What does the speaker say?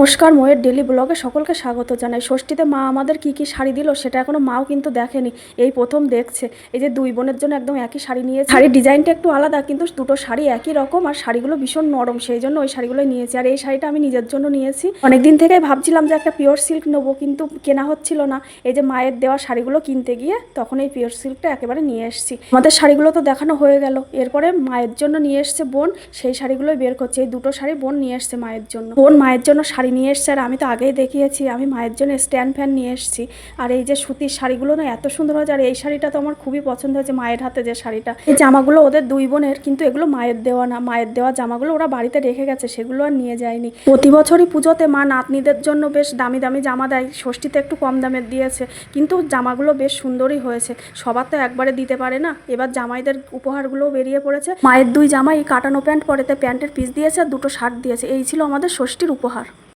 নমস্কার, ময়ের ডেলি ব্লগে সকলকে স্বাগত জানাই। ষষ্ঠীতে মা আমাদের কি কি শাড়ি দিল সেটা এখনও মাও কিন্তু দেখেনি। এই প্রথম দেখছে। এই যে দুই বোনের জন্য একদম একই শাড়ি নিয়েছে। শাড়ির ডিজাইনটা একটু আলাদা, কিন্তু দুটো শাড়ি একই রকম আর শাড়িগুলো ভীষণ নরম, সেই জন্য ওই শাড়িগুলো নিয়েছি। আর এই শাড়িটা আমি নিজের জন্য নিয়েছি। অনেকদিন থেকেই ভাবছিলাম যে একটা পিওর সিল্ক নেব, কিন্তু কেনা হচ্ছিল না। এই যে মায়ের দেওয়া শাড়িগুলো কিনতে গিয়ে তখন এই পিওর সিল্কটা একেবারে নিয়ে এসেছি। আমাদের শাড়িগুলো তো দেখানো হয়ে গেল। এরপরে মায়ের জন্য নিয়ে এসছে বোন, সেই শাড়িগুলোই বের করছে। এই দুটো শাড়ি বোন নিয়ে এসছে মায়ের জন্য। বোন মায়ের জন্য শাড়ি নিয়ে এসছে আর আমি তো আগেই দেখিয়েছি, আমি মায়ের জন্য স্ট্যান্ড ফ্যান নিয়ে এসেছি। আর এই যে সুতির শাড়িগুলো না এত সুন্দর হয়েছে, আর এই শাড়িটা তো আমার খুবই পছন্দ হয়েছে মায়ের হাতে যে শাড়িটা। এই জামাগুলো ওদের দুই বোনের, কিন্তু এগুলো মায়ের দেওয়া না, মায়ের দেওয়া জামাগুলো ওরা বাড়িতে রেখে গেছে, সেগুলো আর নিয়ে যায়নি। প্রতি বছরই পুজোতে মা নাতনিদের জন্য বেশ দামি দামি জামা দেয়, ষষ্ঠীতে একটু কম দামের দিয়েছে, কিন্তু জামাগুলো বেশ সুন্দরই হয়েছে। সবার তো একবারে দিতে পারে না, এবার জামাইদের উপহারগুলোও বেরিয়ে পড়েছে। মায়ের দুই জামাই কাটানো প্যান্ট পরেতে প্যান্টের পিস দিয়েছে আর দুটো শার্ট দিয়েছে, এই ছিল আমাদের ষষ্ঠীর উপহার।